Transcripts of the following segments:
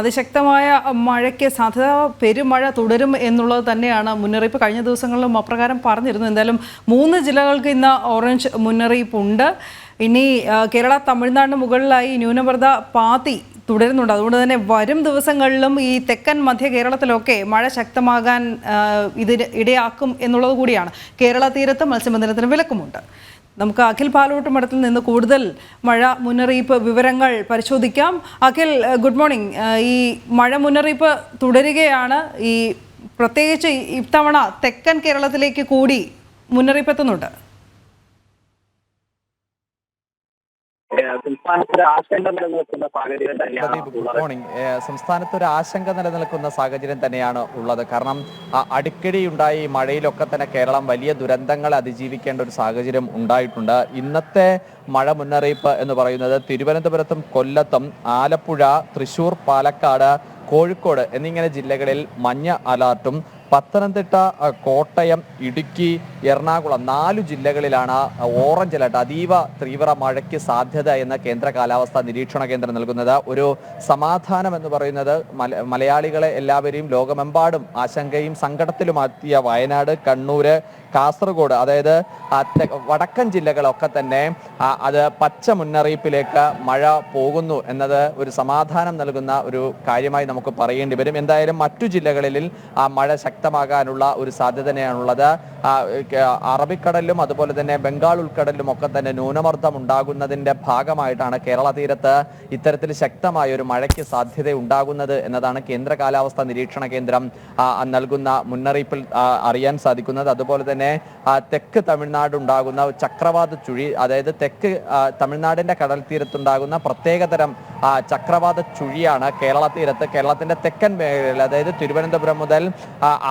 അതിശക്തമായ മഴയ്ക്ക് സാധ്യത പെരുമഴ തുടരും എന്നുള്ളത് തന്നെയാണ് മുന്നറിയിപ്പ്. കഴിഞ്ഞ ദിവസങ്ങളിലും അപ്രകാരം പറഞ്ഞിരുന്നു. എന്തായാലും മൂന്ന് ജില്ലകൾക്ക് ഇന്ന് ഓറഞ്ച് മുന്നറിയിപ്പുണ്ട്. ഇനി കേരള തമിഴ്നാടിന് മുകളിലായി ന്യൂനമർദ്ദ പാതി തുടരുന്നുണ്ട്. അതുകൊണ്ട് തന്നെ വരും ദിവസങ്ങളിലും ഈ തെക്കൻ മധ്യ കേരളത്തിലൊക്കെ മഴ ശക്തമാകാൻ ഇതിന് ഇടയാക്കും എന്നുള്ളത് കൂടിയാണ്. കേരള തീരത്ത് മത്സ്യബന്ധനത്തിന് വിലക്കുമുണ്ട്. നമുക്ക് അഖിൽ പാലോട്ട് മഠത്തിൽ നിന്ന് കൂടുതൽ മഴ മുന്നറിയിപ്പ് വിവരങ്ങൾ പരിശോധിക്കാം. Akhil good morning. ഈ മഴ മുന്നറിയിപ്പ് തുടരുകയാണ്. ഈ പ്രത്യേകിച്ച് ഇത്തവണ തെക്കൻ കേരളത്തിലേക്ക് കൂടി മുന്നറിയിപ്പ് എത്തുന്നുണ്ട്. സംസ്ഥാനത്ത് ആശങ്ക നിലനിൽക്കുന്ന സാഹചര്യം തന്നെയാണ് ഗുഡ് മോർണിംഗ് സംസ്ഥാനത്ത് ഒരു ആശങ്ക നിലനിൽക്കുന്ന സാഹചര്യം തന്നെയാണ് ഉള്ളത്. കാരണം ആ, അടിക്കടി ഉണ്ടായി ഈ മഴയിലൊക്കെ തന്നെ കേരളം വലിയ ദുരന്തങ്ങൾ അതിജീവിക്കേണ്ട ഒരു സാഹചര്യം ഉണ്ടായിട്ടുണ്ട്. ഇന്നത്തെ മഴ മുന്നറിയിപ്പ് എന്ന് പറയുന്നത് തിരുവനന്തപുരത്തും കൊല്ലത്തും ആലപ്പുഴ തൃശൂർ പാലക്കാട് കോഴിക്കോട് എന്നിങ്ങനെ ജില്ലകളിൽ മഞ്ഞ അലർട്ടും പത്തനംതിട്ട കോട്ടയം ഇടുക്കി എറണാകുളം നാലു ജില്ലകളിലാണ് ഓറഞ്ച് അലർട്ട് അതീവ തീവ്ര മഴയ്ക്ക് സാധ്യത എന്ന കേന്ദ്ര കാലാവസ്ഥാ നിരീക്ഷണ കേന്ദ്രം നൽകുന്നത്. ഒരു സമാധാനം എന്ന് പറയുന്നത് മലയാളികളെ എല്ലാവരെയും ലോകമെമ്പാടും ആശങ്കയും സങ്കടത്തിലുമാക്കിയ വയനാട് കണ്ണൂര് കാസർഗോഡ് അതായത് വടക്കൻ ജില്ലകളൊക്കെ തന്നെ അത് പച്ച മുന്നറിയിപ്പിലേക്ക് മഴ പോകുന്നു എന്നത് ഒരു സമാധാനം നൽകുന്ന ഒരു കാര്യമായി നമുക്ക് പറയേണ്ടി വരും. എന്തായാലും മറ്റു ജില്ലകളിൽ ആ മഴ ശക്തമാകാനുള്ള ഒരു സാധ്യത തന്നെയാണുള്ളത് അറബിക്കടലിലും അതുപോലെ തന്നെ ബംഗാൾ ഉൾക്കടലിലും ഒക്കെ തന്നെ ന്യൂനമർദ്ദം ഉണ്ടാകുന്നതിന്റെ ഭാഗമായിട്ടാണ് കേരള തീരത്ത് ഇത്തരത്തിൽ ശക്തമായ ഒരു മഴയ്ക്ക് സാധ്യത ഉണ്ടാകുന്നത് എന്നതാണ് കേന്ദ്ര കാലാവസ്ഥാ നിരീക്ഷണ കേന്ദ്രം നൽകുന്ന മുന്നറിയിപ്പിൽ അറിയാൻ സാധിക്കുന്നത്. അതുപോലെ തന്നെ തെക്ക് തമിഴ്നാട് ഉണ്ടാകുന്ന ചക്രവാത ചുഴി അതായത് തെക്ക് തമിഴ്നാടിന്റെ കടൽ തീരത്തുണ്ടാകുന്ന പ്രത്യേകതരം തരം ചക്രവാത ചുഴിയാണ് കേരള തീരത്ത് കേരളത്തിന്റെ തെക്കൻ മേഖലയിൽ അതായത് തിരുവനന്തപുരം മുതൽ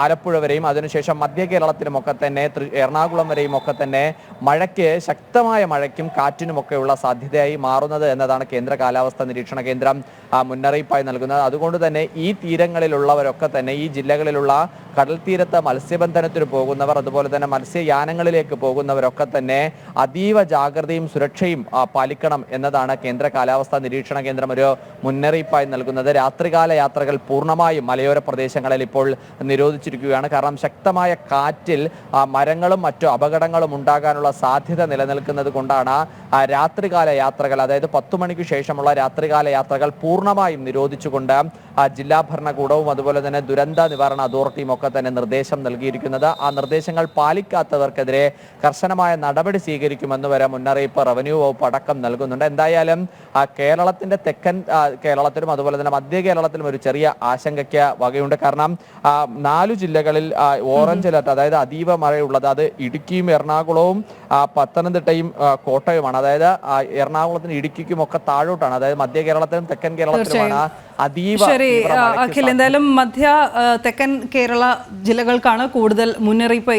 ആലപ്പുഴ വരെയും അതിനുശേഷം മധ്യ കേരളത്തിലും ഒക്കെ തന്നെ എറണാകുളം വരെയും ഒക്കെ തന്നെ മഴയ്ക്ക് ശക്തമായ മഴയ്ക്കും കാറ്റിനുമൊക്കെയുള്ള സാധ്യതയായി മാറുന്നത് എന്നതാണ് കേന്ദ്ര കാലാവസ്ഥാ നിരീക്ഷണ കേന്ദ്രം മുന്നറിയിപ്പായി നൽകുന്നത്. അതുകൊണ്ട് തന്നെ ഈ തീരങ്ങളിലുള്ളവരൊക്കെ തന്നെ ഈ ജില്ലകളിലുള്ള കടൽ തീരത്ത് മത്സ്യബന്ധനത്തിന് പോകുന്നവർ അതുപോലെ തന്നെ മത്സ്യയാനങ്ങളിലേക്ക് പോകുന്നവരൊക്കെ തന്നെ അതീവ ജാഗ്രതയും സുരക്ഷയും പാലിക്കണം എന്നതാണ് കേന്ദ്ര കാലാവസ്ഥാ നിരീക്ഷണ കേന്ദ്രം ഒരു മുന്നറിയിപ്പായി നൽകുന്നത്. രാത്രികാല യാത്രകൾ പൂർണമായും മലയോര പ്രദേശങ്ങളിൽ ഇപ്പോൾ നിരോധിച്ചിരിക്കുകയാണ്. കാരണം ശക്തമായ കാറ്റിൽ ആ, മരങ്ങളും മറ്റു അപകടങ്ങളും ഉണ്ടാകാനുള്ള സാധ്യത നിലനിൽക്കുന്നത് കൊണ്ടാണ് രാത്രികാല യാത്രകൾ അതായത് പത്തു മണിക്ക് ശേഷമുള്ള രാത്രികാല യാത്രകൾ പൂർണമായും നിരോധിച്ചുകൊണ്ട് ജില്ലാ ഭരണകൂടവും അതുപോലെ തന്നെ ദുരന്ത നിവാരണ അതോറിറ്റിയും ഒക്കെ തന്നെ നിർദ്ദേശം നൽകിയിരിക്കുന്നത്. ആ നിർദ്ദേശങ്ങൾ പാലിക്കാത്തവർക്കെതിരെ കർശനമായ നടപടി സ്വീകരിക്കുമെന്ന് വരെ മുന്നറിയിപ്പ് റവന്യൂ വകുപ്പ് അടക്കം നൽകുന്നുണ്ട്. എന്തായാലും ആ കേരളത്തിന്റെ തെക്കൻ കേരളത്തിലും അതുപോലെ തന്നെ മധ്യ കേരളത്തിലും ഒരു ചെറിയ ആശങ്കയ്ക്ക് വകയുണ്ട്. കാരണം നാലു ജില്ലകളിൽ ഓറഞ്ച് അലർട്ട് അതായത് അതീവ മഴയുള്ളത് അത് ഇടുക്കിയും എറണാകുളവും പത്തനംതിട്ടയും ആ, കോട്ടയവുമാണ് അതായത് എറണാകുളത്തിന് ഇടുക്കിക്കും ഒക്കെ താഴോട്ടാണ്. അതായത് മധ്യ കേരളത്തിലും തെക്കൻ കേരളത്തിലുമാണ് അതീവ ശരി അഖിൽ എന്തായാലും മധ്യ തെക്കൻ കേരള ജില്ലകൾക്കാണ് കൂടുതൽ മുന്നറിയിപ്പ്.